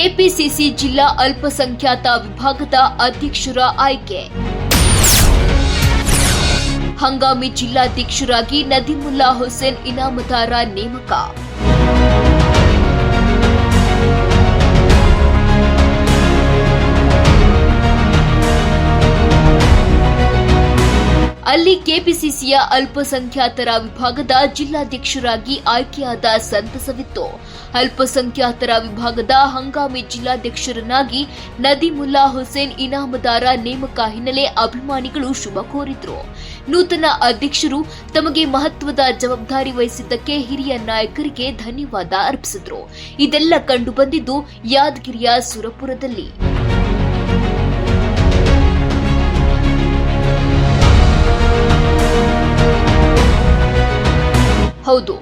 KPCC ಜಿಲ್ಲಾ ಅಲ್ಪಸಂಖ್ಯಾತ ವಿಭಾಗದ ಅಧ್ಯಕ್ಷರ ಆಯ್ಕೆ. ಹಂಗಾಮಿ ಜಿಲ್ಲಾಧ್ಯಕ್ಷರಾಗಿ ನದೀಮುಲ್ಲಾ ಹುಸೇನ್ ಇನಾಮದಾರ ನೇಮಕ. ಅಲ್ಲಿ ಕೆಪಿಸಿಸಿಯ ಅಲ್ಪಸಂಖ್ಯಾತರ ವಿಭಾಗದ ಜಿಲ್ಲಾಧ್ಯಕ್ಷರಾಗಿ ಆಯ್ಕೆಯಾದ ಸಂತಸವಿತ್ತು. ಅಲ್ಪಸಂಖ್ಯಾತರ ವಿಭಾಗದ ಹಂಗಾಮಿ ಜಿಲ್ಲಾಧ್ಯಕ್ಷರನ್ನಾಗಿ ನದೀಮುಲ್ಲಾ ಹುಸೇನ್ ಇನಾಮದಾರ ನೇಮಕ ಹಿನ್ನೆಲೆ ಅಭಿಮಾನಿಗಳು ಶುಭ ಕೋರಿದ್ರು. ನೂತನ ಅಧ್ಯಕ್ಷರು ತಮಗೆ ಮಹತ್ವದ ಜವಾಬ್ದಾರಿ ವಹಿಸಿದ್ದಕ್ಕೆ ಹಿರಿಯ ನಾಯಕರಿಗೆ ಧನ್ಯವಾದ ಅರ್ಪಿಸಿದ್ರು. ಇದೆಲ್ಲ ಕಂಡುಬಂದಿದ್ದು ಯಾದಗಿರಿಯ ಸುರಪುರದಲ್ಲಿ. ಹೌದು,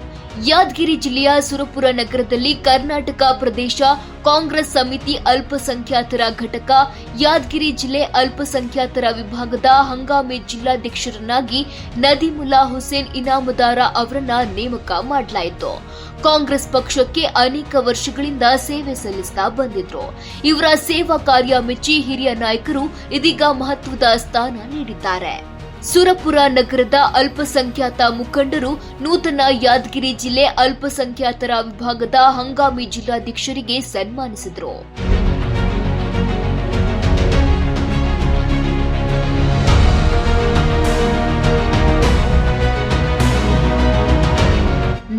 ಯಾದಗಿರಿ ಜಿಲ್ಲೆಯ ಸುರಪುರ ನಗರದಲ್ಲಿ ಕರ್ನಾಟಕ ಪ್ರದೇಶ ಕಾಂಗ್ರೆಸ್ ಸಮಿತಿ ಅಲ್ಪಸಂಖ್ಯಾತರ ಘಟಕ, ಯಾದಗಿರಿ ಜಿಲ್ಲೆ ಅಲ್ಪಸಂಖ್ಯಾತರ ವಿಭಾಗದ ಹಂಗಾಮಿ ಜಿಲ್ಲಾಧ್ಯಕ್ಷರನ್ನಾಗಿ ನದೀಮುಲ್ಲಾ ಹುಸೇನ್ ಇನಾಮದಾರ ಅವರನ್ನ ನೇಮಕ ಮಾಡಲಾಯಿತು. ಕಾಂಗ್ರೆಸ್ ಪಕ್ಷಕ್ಕೆ ಅನೇಕ ವರ್ಷಗಳಿಂದ ಸೇವೆ ಸಲ್ಲಿಸ್ತಾ ಬಂದಿದ್ರು. ಇವರ ಸೇವಾ ಕಾರ್ಯ ಮೆಚ್ಚಿ ಹಿರಿಯ ನಾಯಕರು ಇದೀಗ ಮಹತ್ವದ ಸ್ಥಾನ ನೀಡಿದ್ದಾರೆ. ಸುರಪುರ ನಗರದ ಅಲ್ಪಸಂಖ್ಯಾತ ಮುಖಂಡರು ನೂತನ ಯಾದಗಿರಿ ಜಿಲ್ಲೆ ಅಲ್ಪಸಂಖ್ಯಾತರ ವಿಭಾಗದ ಹಂಗಾಮಿ ಜಿಲ್ಲಾಧ್ಯಕ್ಷರಿಗೆ ಸನ್ಮಾನಿಸಿದರು.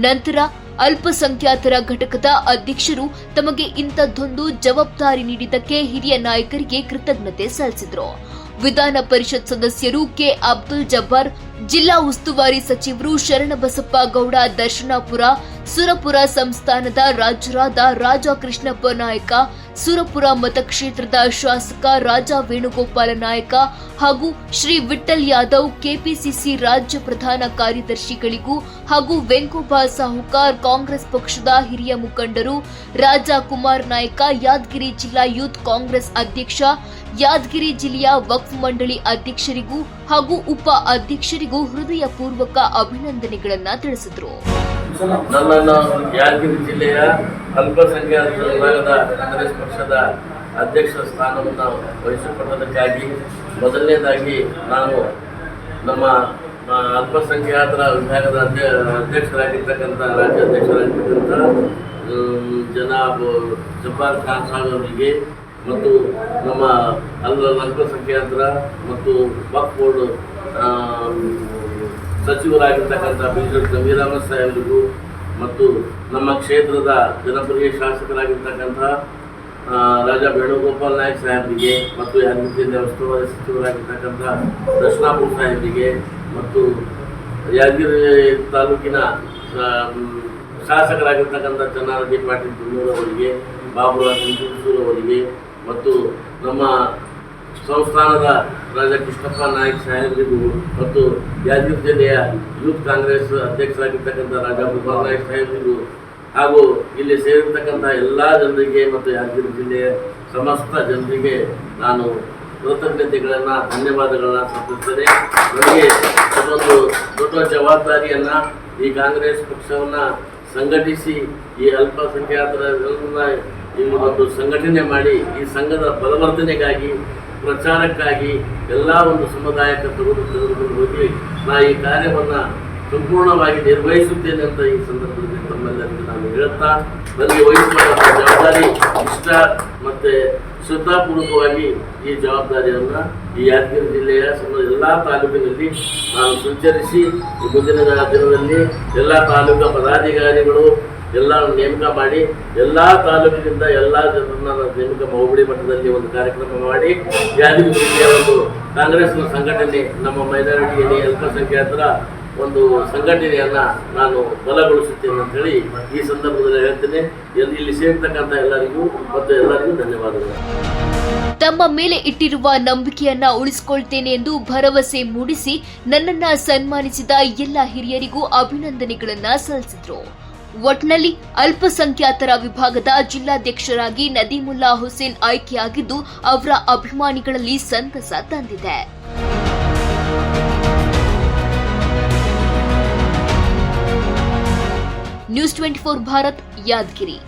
ನಂತರ ಅಲ್ಪಸಂಖ್ಯಾತರ ಘಟಕದ ಅಧ್ಯಕ್ಷರು ತಮಗೆ ಇಂಥದ್ದೊಂದು ಜವಾಬ್ದಾರಿ ನೀಡಿದ್ದಕ್ಕೆ ಹಿರಿಯ ನಾಯಕರಿಗೆ ಕೃತಜ್ಞತೆ ಸಲ್ಲಿಸಿದರು. ವಿಧಾನ ಪರಿಷತ್ ಸದಸ್ಯರು ಕೆ. ಅಬ್ದುಲ್ ಜಬ್ಬಾರ್, ಜಿಲ್ಲಾ ಉಸ್ತುವಾರಿ ಸಚಿವರು ಶರಣಬಸಪ್ಪ ಗೌಡ, ದರ್ಶನಾಪುರ, ಸುರಪುರ ಸಂಸ್ಥಾನದ ರಾಜರಾದ ರಾಜ ಕೃಷ್ಣಪ್ಪ ನಾಯಕ ಸುರಪುರ ಮತಕ್ಷೇತ್ರದ ಶಾಸಕ ರಾಜಾ ವೇಣುಗೋಪಾಲ ನಾಯಕ ಹಾಗೂ ಶ್ರೀ ವಿಠಲ್ ಯಾದವ್ ಕೆಪಿಸಿಸಿ ರಾಜ್ಯ ಪ್ರಧಾನ ಕಾರ್ಯದರ್ಶಿಗಳಿಗೂ ಹಾಗೂ ವೆಂಕೋಬಾ ಸಾಹುಕಾರ್ ಕಾಂಗ್ರೆಸ್ ಪಕ್ಷದ ಹಿರಿಯ ಮುಖಂಡರು, ರಾಜಾ ಕುಮಾರ್ ನಾಯಕ, ಯಾದಗಿರಿ ಜಿಲ್ಲಾ ಯೂತ್ ಕಾಂಗ್ರೆಸ್ ಅಧ್ಯಕ್ಷ, ಯಾದಗಿರಿ ಜಿಲ್ಲೆಯ ವಕ್ಫ್ ಮಂಡಳಿ ಅಧ್ಯಕ್ಷರಿಗೂ ಹಾಗೂ ಉಪ ಅಧ್ಯಕ್ಷರಿಗೂ ಹೃದಯಪೂರ್ವಕ ಅಭಿನಂದನೆಗಳನ್ನು ತಿಳಿಸಿದರು. ಅಲ್ಪಸಂಖ್ಯಾತ ವಿಭಾಗದ ಕಾಂಗ್ರೆಸ್ ಪಕ್ಷದ ಅಧ್ಯಕ್ಷ ಸ್ಥಾನವನ್ನು ವಹಿಸಿಕೊಂಡದಕ್ಕಾಗಿ ಮೊದಲನೇದಾಗಿ ನಾನು ನಮ್ಮ ಅಲ್ಪಸಂಖ್ಯಾತರ ವಿಭಾಗದ ಅಧ್ಯ ಅಧ್ಯಕ್ಷರಾಗಿರ್ತಕ್ಕಂಥ ರಾಜ್ಯ ಅಧ್ಯಕ್ಷರಾಗಿರ್ತಕ್ಕಂಥ ಜನಾಬ್, ಜಬ್ಬಾರ್ ಖಾನ್ ಸಾಹೇಬ್ ಅವರಿಗೆ ಮತ್ತು ನಮ್ಮ ಅಲ್ಲ ಅಲ್ಪಸಂಖ್ಯಾತರ ಮತ್ತು ವಕ್ ಬೋರ್ಡ್ ಸಚಿವರಾಗಿರ್ತಕ್ಕಂಥ ಬಿಜೆಪಿ ಜಮೀರ್ ಅಹಮದ್ ಸಾಹೇಬರಿಗೂ ಮತ್ತು ನಮ್ಮ ಕ್ಷೇತ್ರದ ಜನಪ್ರಿಯ ಶಾಸಕರಾಗಿರ್ತಕ್ಕಂತಹ ರಾಜ ವೇಣುಗೋಪಾಲ್ ನಾಯಕ್ ಸಾಹೇಬರಿಗೆ ಮತ್ತು ಯಾದಗಿರಿ ದೇವಸ್ಥಾನದ ಸಚಿವರಾಗಿರ್ತಕ್ಕಂಥ ದರ್ಶನಾಪುರ ಸಾಹೇಬರಿಗೆ ಮತ್ತು ಯಾದಗಿರಿ ತಾಲೂಕಿನ ಶಾಸಕರಾಗಿರ್ತಕ್ಕಂಥ ಚನ್ನಾರೆಡ್ಡಿ ಪಾಟೀಲ್ ಅವರಿಗೆ ಬಾಬುರಾಜ್ ಅವರಿಗೆ ಮತ್ತು ನಮ್ಮ ಸಂಸ್ಥಾನದ ರಾಜ ಕೃಷ್ಣಪ್ಪ ನಾಯಕ್ ಸಾಹೇಬರಿಗೂ ಮತ್ತು ಯಾದಗಿರಿ ಜಿಲ್ಲೆಯ ಯೂತ್ ಕಾಂಗ್ರೆಸ್ ಅಧ್ಯಕ್ಷರಾಗಿರ್ತಕ್ಕಂಥ ರಾಜ ಕುಮಾರ್ ನಾಯಕ್ ಸಾಹೇಬರಿಗೂ ಹಾಗೂ ಇಲ್ಲಿ ಸೇರಿರ್ತಕ್ಕಂಥ ಎಲ್ಲ ಜನರಿಗೆ ಮತ್ತು ಯಾದಗಿರಿ ಜಿಲ್ಲೆಯ ಸಮಸ್ತ ಜನರಿಗೆ ನಾನು ಕೃತಜ್ಞತೆಗಳನ್ನು, ಧನ್ಯವಾದಗಳನ್ನು ಸಲ್ಲಿಸ್ತೇನೆ ನನಗೆ ಅದೊಂದು ದೊಡ್ಡ ಜವಾಬ್ದಾರಿಯನ್ನು ಈ ಕಾಂಗ್ರೆಸ್ ಪಕ್ಷವನ್ನು ಸಂಘಟಿಸಿ, ಈ ಅಲ್ಪಸಂಖ್ಯಾತರ ಈ ಒಂದು ಸಂಘಟನೆ ಮಾಡಿ, ಈ ಸಂಘದ ಬಲವರ್ಧನೆಗಾಗಿ ಪ್ರಚಾರಕ್ಕಾಗಿ ಎಲ್ಲ ಒಂದು ಸಮುದಾಯಕ್ಕೆ ತೆಗೆದು ತೆಗೆದುಕೊಂಡು ಹೋಗಿ ನಾ ಈ ಕಾರ್ಯವನ್ನು ಸಂಪೂರ್ಣವಾಗಿ ನಿರ್ವಹಿಸುತ್ತೇನೆ ಅಂತ ಈ ಸಂದರ್ಭದಲ್ಲಿ ತಮ್ಮೆಲ್ಲರಿಗೂ ನಾನು ಹೇಳುತ್ತಾ ನನಗೆ ವಹಿಸಿಕೊಂಡ ಜವಾಬ್ದಾರಿ ಇಷ್ಟ ಮತ್ತು ಶ್ರದ್ಧಾಪೂರ್ವಕವಾಗಿ ಈ ಜವಾಬ್ದಾರಿಯನ್ನು ಈ ಯಾದಗಿರಿ ಜಿಲ್ಲೆಯ ಸಮ ಎಲ್ಲ ತಾಲೂಕಿನಲ್ಲಿ ನಾನು ಸಂಚರಿಸಿ ಮುಂದಿನ ದಿನದಲ್ಲಿ ಎಲ್ಲ ತಾಲೂಕು ಪದಾಧಿಕಾರಿಗಳು ಎಲ್ಲ ನೇಮಕ ಮಾಡಿ, ಎಲ್ಲ ತಾಲೂಕಿನಿಂದ ಎಲ್ಲ ಜನರನ್ನ ನಾನು ನೇಮಕ ಹೋಬಳಿ ಮಟ್ಟದಲ್ಲಿ ಒಂದು ಕಾರ್ಯಕ್ರಮ ಮಾಡಿ ಯಾದಗಿರಿ ಜಿಲ್ಲೆಯ ಒಂದು ಕಾಂಗ್ರೆಸ್ನ ಸಂಘಟನೆ, ನಮ್ಮ ಮೈನಾರಿಟಿಯಲ್ಲಿ ಅಲ್ಪಸಂಖ್ಯಾತರ ಒಂದು ಸಂಘಟನೆಯನ್ನ ನಾನು ಬಲಗೊಳಿಸುತ್ತೇನೆ ಅಂತ ಹೇಳಿ ಈ ಸಂದರ್ಭದಲ್ಲಿ ಹೇಳ್ತೇನೆ. ಇಲ್ಲಿ ಸೇರ್ತಕ್ಕಂಥ ಎಲ್ಲರಿಗೂ ಮತ್ತು ಎಲ್ಲರಿಗೂ ಧನ್ಯವಾದಗಳು. ತಮ್ಮ ಮೇಲೆ ಇಟ್ಟಿರುವ ನಂಬಿಕೆಯನ್ನ ಉಳಿಸಿಕೊಳ್ತೇನೆ ಎಂದು ಭರವಸೆ ಮೂಡಿಸಿ ನನ್ನನ್ನ ಸನ್ಮಾನಿಸಿದ ಎಲ್ಲ ಹಿರಿಯರಿಗೂ ಅಭಿನಂದನೆಗಳನ್ನ ಸಲ್ಲಿಸಿದ್ರು. ಒಟ್ನಲ್ಲಿ ಅಲ್ಪಸಂಖ್ಯಾತರ ವಿಭಾಗದ ಜಿಲ್ಲಾಧ್ಯಕ್ಷರಾಗಿ ನದೀಮುಲ್ಲಾ ಹುಸೇನ್ ಆಯ್ಕೆಯಾಗಿದ್ದು, ಅವರ ಅಭಿಮಾನಿಗಳಲ್ಲಿ ಸಂತಸ ತಂದಿದೆ. News twenty four Bharat, Yadgiri.